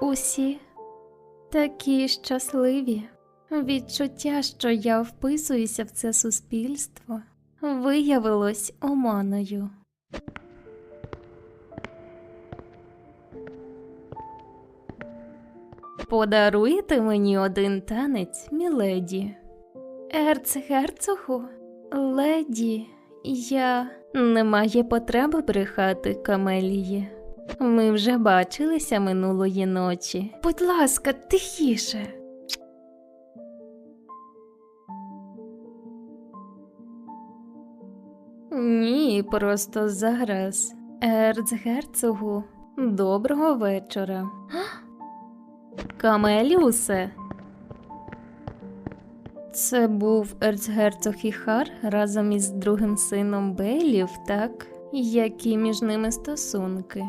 Усі такі щасливі. Відчуття, що я вписуюся в це суспільство, виявилось оманою. Подаруєте мені один танець, міледі? Ерцгерцогу? Леді, я немає потреби брехати Камелії. Ми вже бачилися минулої ночі. Будь ласка, тихіше. Ні, просто зараз. Ерцгерцогу, доброго вечора. Камелюсе. Це був ерцгерцог Іхар разом із другим сином Белів, так? Які між ними стосунки?